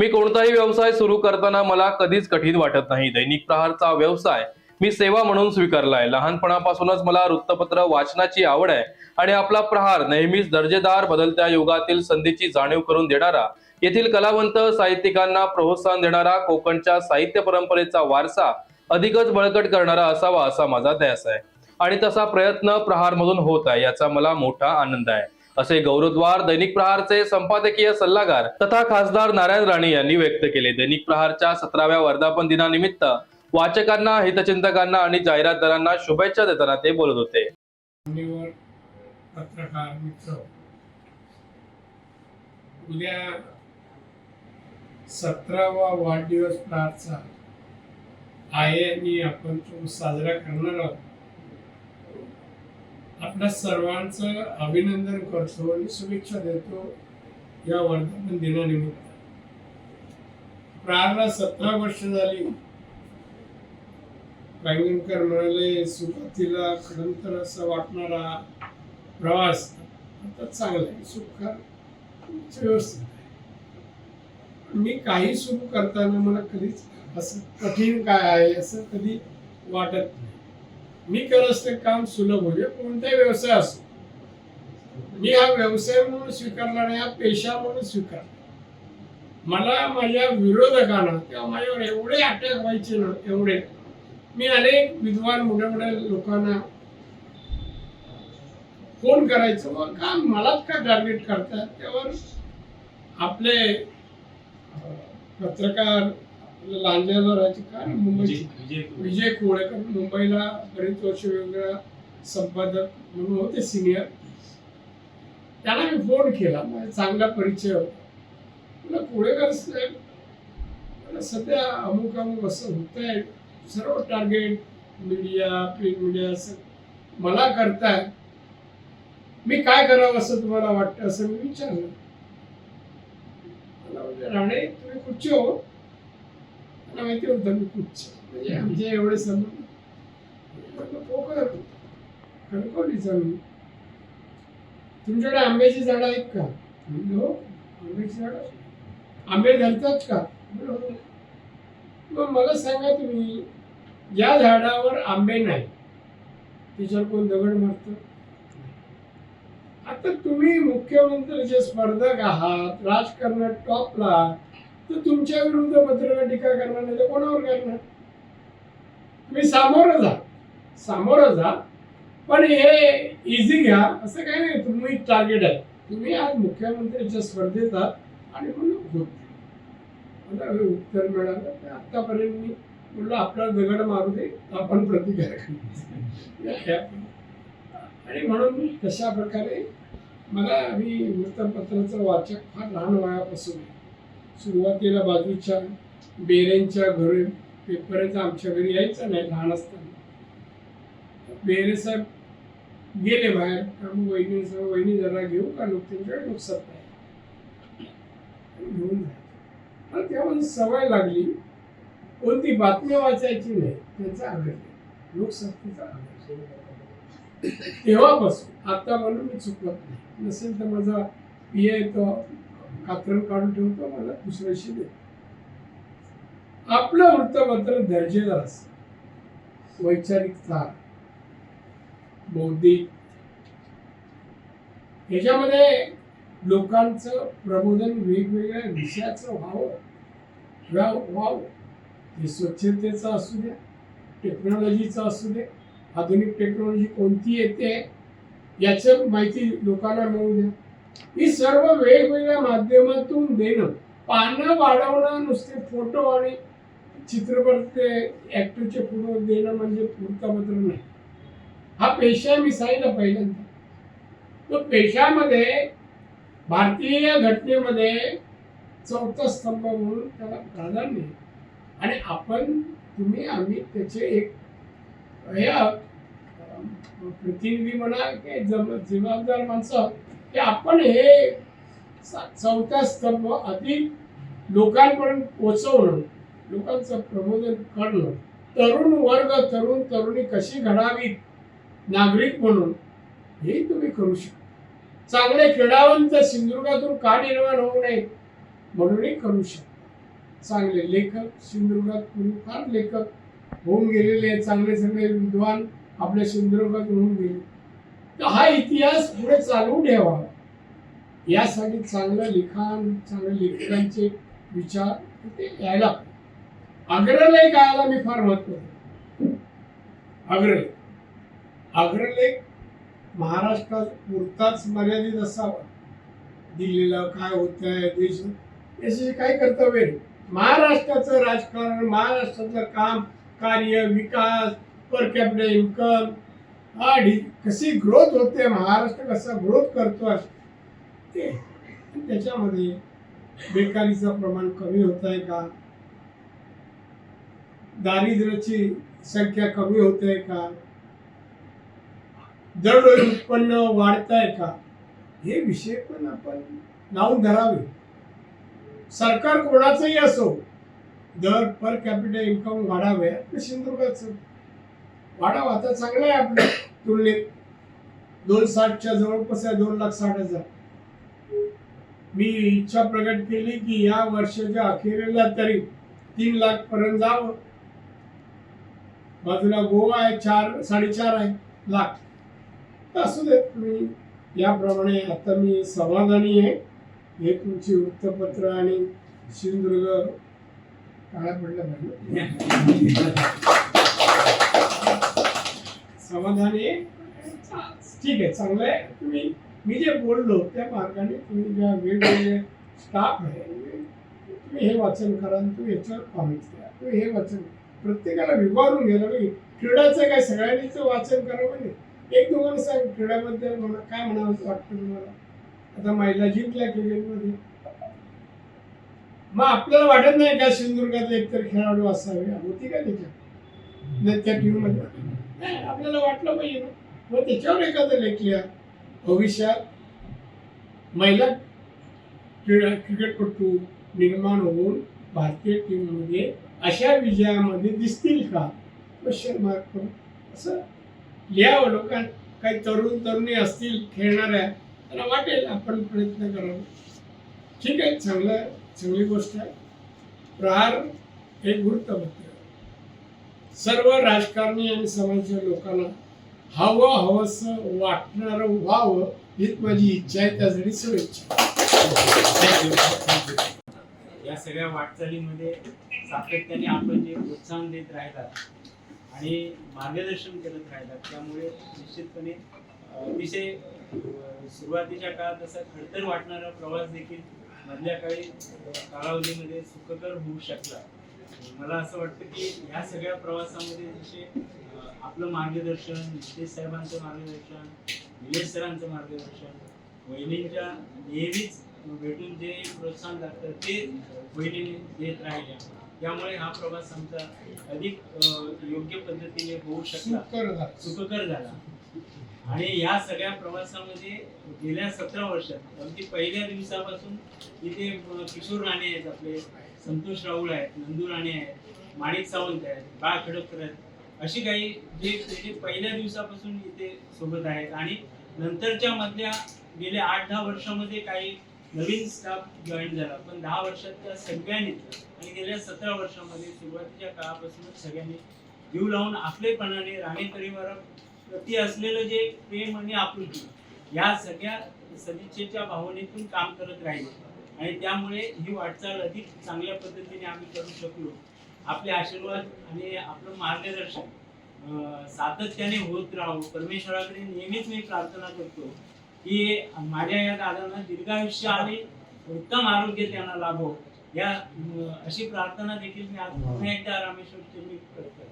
मी कोणताही व्यवसाय सुरू करताना मला कधीच कठीण वाटत नाही. दैनिक प्रहारचा व्यवसाय मी सेवा म्हणून स्वीकारलाय. लहानपणापासूनच मला वृत्तपत्र वाचनाची आवड आहे आणि आपला प्रहार नेहमीच दर्जेदार बदलत्या युगातील संधीची जाणीव करून देणारा येथील कलावंत साहित्यिकांना प्रोत्साहन देणारा कोकणच्या साहित्य परंपरेचा वारसा अधिकच बळकट करणारा असावा असा माझा ध्यास आहे. आणि तसा प्रयत्न प्रहारमधून होत आहे याचा मला मोठा आनंद आहे. असे गौरवद्वार दैनिक प्रहारचे संपादकीय सल्लागार तथा खासदार नारायण राणे यांनी व्यक्त केले. दैनिक प्रहारच्या सतराव्या वर्धापन दिनानिमित्त वाचकांना हितचिंतकांना आणि जाहिरातदारांना शुभेच्छा देताना ते बोलत होते. पत्रकार मित्र उद्या सतरावा वाढदिवस प्रारचा आहे. आणि आपण तो साजरा करणार आहोत. आपल्या सर्वांचं अभिनंदन करतो आणि शुभेच्छा देतो या वर्धापन दिनानिमित्त. प्रारला सतरा वर्ष झाली. रांगणकर म्हणाले सुरुवातीला खडंतर असा वाटणारा प्रवास आता चांगला आहे. सुखकर व्यवस्थित आहे. मी काही सुरू करताना मला कधीच असं कठीण काय आहे असं कधी वाटत नाही. मी करत असते काम सुलभ होईल कोणताही व्यवसाय असो. मी हा व्यवसाय म्हणून स्वीकारला नाही हा पेशा म्हणून स्वीकारला मला माझ्या विरोधकांना किंवा माझ्यावर एवढे अटॅक व्हायचे ना एवढे. मी अनेक विद्वान मोठ्या मोठ्या लोकांना फोन करायचो मग का मलाच का टार्गेट करतात? त्यावर आपले पत्रकार लांजाला राहायचे का मुंबईचे. विजय कोळेकर मुंबईला बरेच वर्ष वेगवेगळा संपादक म्हणून होते सिनियर त्यांना मी फोन केला. माझा चांगला परिचय होता. मला कोळेकर साहेब मला सध्या अमुक अमुक असं होत आहे सर्व टार्गेट मीडिया प्रिंट मीडिया असं मला करताय मी काय करावं असं तुम्हाला वाटतं? असं मी विचारलं. मला म्हणजे राणे तुम्ही कुठचे हो? मला माहिती होतं मी कुठचे म्हणजे आमचे एवढे संबंध म्हटलं, पोकर कणकवलीचा मी तुमच्याकडे आंब्याची झाडं आहेत का? म्हणलं, हो आंब्याची झाडं आंबे घालतात का? हो. मग मला सांगा तुम्ही या झाडावर आंबे नाही. त्याच्यावर कोण दगड मारत? आता तुम्ही मुख्यमंत्र्याचे स्पर्धक आहात राजकारणात टॉपला तर तुमच्या विरुद्ध पत्रकार टीका करणार नाही तर कोणावर करणार? तुम्ही सामोरं जा. सामोरं जा. पण हे इझी घ्या. असं काही नाही तुम्ही टार्गेट आहे. तुम्ही आज मुख्यमंत्र्यांच्या स्पर्धेत आहात आणि म्हणून होत मला हे उत्तर मिळालं तर आतापर्यंत मी म्हणलं आपला दगड मारू दे आपण प्रतिकार आणि म्हणून कशा प्रकारे मला मी वृत्तपत्राचं वाचक फार लहान वयापासून आहे. सुरुवातीला बाजूच्या बेरेंच्या घरी पेपरचा आमच्या घरी यायचं नाही लहान असताना. बेरे साहेब गेले बाहेर त्यामुळे वहिनी वहिनी जरा घेऊ का? लोक त्यांच्याकडे नुकसात नाही. घेऊन आणि त्यामध्ये सवय लागली कोणती बातमी वाचायची नाही त्याचा आग्रह लोकसत्तेचा आग्रह तेव्हापासून आता म्हणून मी चुकत नाही. नसेल तर माझा पी ए तो कात्रण काढून ठेवतो मला दुसऱ्याशी दे आपलं वृत्तपत्र दर्जेदार असतं वैचारिकता बौद्धिक. याच्यामध्ये लोकांचं प्रबोधन वेगवेगळ्या विषयाचं व्हावं व्हाव व्हावं. ते स्वच्छतेचं असू द्या टेक्नॉलॉजीचं असू दे आधुनिक टेक्नॉलॉजी कोणती येते याचं माहिती लोकांना मिळू द्या. ही सर्व वेगवेगळ्या माध्यमातून देणं. पानं वाढवणं नुसते फोटो आणि चित्रपट ते ॲक्टरचे फोटो देणं म्हणजे वृत्तपत्र नाही. हा पेशा मी सांगितला पहिल्यांदा. तो पेशामध्ये भारतीय घटनेमध्ये चौथा स्तंभ म्हणून त्याला प्राधान्य आहे. आणि आपण तुम्ही आम्ही त्याचे एक प्रतिनिधी म्हणा की जब- जबाबदार माणसं की आपण हे चौथा स्तंभ अधिक लोकांपर्यंत पोचवणं लोकांचं प्रबोधन करणं तरुण वर्ग तरुण तरुणी कशी घडावीत? नागरिक म्हणून हे तुम्ही करू शकता. चांगले क्रीडावंत सिंधुदुर्गातून का निर्माण होऊ नये म्हणूनही करू शकता. चांगले लेखक सिंधुदुर्गात कोणी फार लेखक होऊन गेलेले आहेत. चांगले चांगले विद्वान आपल्या सिंधुदुर्गात होऊन गेले. हा इतिहास पुढे चालू ठेवा. यासाठी चांगलं लिखाण चांगल्या लेखकांचे विचार ते यायला. अग्रलेख यायला मी फार महत्त्व अग्रलेख अग्रलेख महाराष्ट्रात पुरताच मर्यादित असावा. दिल्लीला काय होत आहे देश याचे काही कर्तव्य नाही महाराष्ट्राचं राजकारण महाराष्ट्राचं काम कार्य विकास पर कॅपिटल इन्कम आणि कशी ग्रोथ होते महाराष्ट्र कसा ग्रोथ करतोय ते त्याच्यामध्ये बेकारीचं प्रमाण कमी होत आहे का? दारिद्र्याची संख्या कमी होत आहे का? दरडोई उत्पन्न वाढत आहे का? हे विषय पण आपण लावून धरावे. सरकार कोणाचंही असो दर पर कॅपिटल इन्कम वाढावे आपलं सिंधुदुर्गाचं वाढावं आता चांगलं आहे आपल्या तुलनेत. दोन साठच्या जवळपास आहे? दोन लाख साठ हजार. मी इच्छा प्रकट केली की या वर्षाच्या अखेरीला तरी तीन लाख पर्यंत जावं. बाजूला गोवा आहे चार साडेचार आहे लाख. असू देत तुम्ही याप्रमाणे आता मी समाधानी आहे. हे तुमची वृत्तपत्र आणि सिंधुदुर्ग काय पडलं पाहिजे समाधानी आहे? ठीक आहे चांगलं आहे. तुम्ही मी जे बोललो त्या मार्गाने तुम्ही ज्या वेगवेगळे स्टाफ आहे तुम्ही हे वाचन करा आणि तुम्ही याच्यावर कॉमेंट्स द्या तुम्ही हे वाचन प्रत्येकाला विभागून घ्यायला पाहिजे. क्रीडाचं काय सगळ्यांनीच वाचन करावं नाही? एक दोघांना सांग क्रीडाबद्दल म्हणा काय म्हणावं वाटतं तुम्हाला? आता महिला जिंकल्या क्रिकेटमध्ये. मग आपल्याला वाटत नाही का सिंधुदुर्गातले एकतर खेळाडू असावे? होती का त्याच्यात? त्या टीममध्ये आपल्याला वाटलं पाहिजे मग त्याच्यावर एखादं लेखल्या भविष्यात महिला क्रीडा क्रिकेटपटू निर्माण होऊन भारतीय टीममध्ये अशा विजयामध्ये दिसतील का? क्वेश्चन मार्क करून. असं लिहावं लोकां काही तरुण तरुणी असतील खेळणाऱ्या त्यांना वाटेल आपण प्रयत्न करावा. ठीक आहे चांगलं चांगली गोष्ट आहे. प्रहार हे वृत्तपत्र सर्व राजकारणी आणि समाजाच्या लोकांना हवं हवंस वाटणारं व्हावं हीच माझी इच्छा आहे त्यासाठी शुभेच्छा. या सगळ्या वाटचालीमध्ये सातत्याने आपण जे प्रोत्साहन देत राहिलात आणि मार्गदर्शन करत राहिलात त्यामुळे निश्चितपणे अतिशय सुरुवातीच्या काळात असा खडतर वाटणारा प्रवास देखील मधल्या काही कालावधीमध्ये सुखकर होऊ शकला. मला असं वाटतं की ह्या सगळ्या प्रवासामध्ये जसे आपलं मार्गदर्शन नितेश साहेबांचं मार्गदर्शन निलेश सरांचं मार्गदर्शन वहिनींच्या नेहमीच भेटून जे प्रोत्साहन लागतं ते वहिनीने देत राहिल्या. त्यामुळे हा प्रवास आमचा अधिक योग्य पद्धतीने होऊ शकला. सुखकर झाला. आणि या सगळ्या प्रवासामध्ये गेल्या सतरा वर्षात अगदी पहिल्या दिवसापासून इथे किशोर राणे आहेत आपले संतोष राऊळ आहेत नंदू राणे आहेत माणिक सावंत आहेत बाळ खडकर आहेत. अशी काही जे पहिल्या दिवसापासून इथे सोबत आहेत. आणि नंतरच्या मधल्या गेल्या आठ दहा वर्षामध्ये काही नवीन स्टाफ जॉईन झाला. पण दहा वर्षात त्या सगळ्यांनी आणि गेल्या सतरा वर्षामध्ये सुरुवातीच्या काळापासूनच सगळ्यांनी जीव लावून आपलेपणाने राणे प्रति असलेलं जे प्रेम आणि आपुलकी या सगळ्या सदिच्छेच्या भावनेतून काम करत राहिलो. आणि त्यामुळे ही वाटचाल अधिक चांगल्या पद्धतीने आम्ही करू शकलो. आपले आशीर्वाद आणि आपलं मार्गदर्शन सातत्याने होत राहू. परमेश्वराकडे नेहमीच मी प्रार्थना करतो की माझ्या या दादांना दीर्घायुष्य आणि उत्तम आरोग्य त्यांना लाभो. या अशी प्रार्थना देखील मी आज पुन्हा एकदा रामेश्वर करतो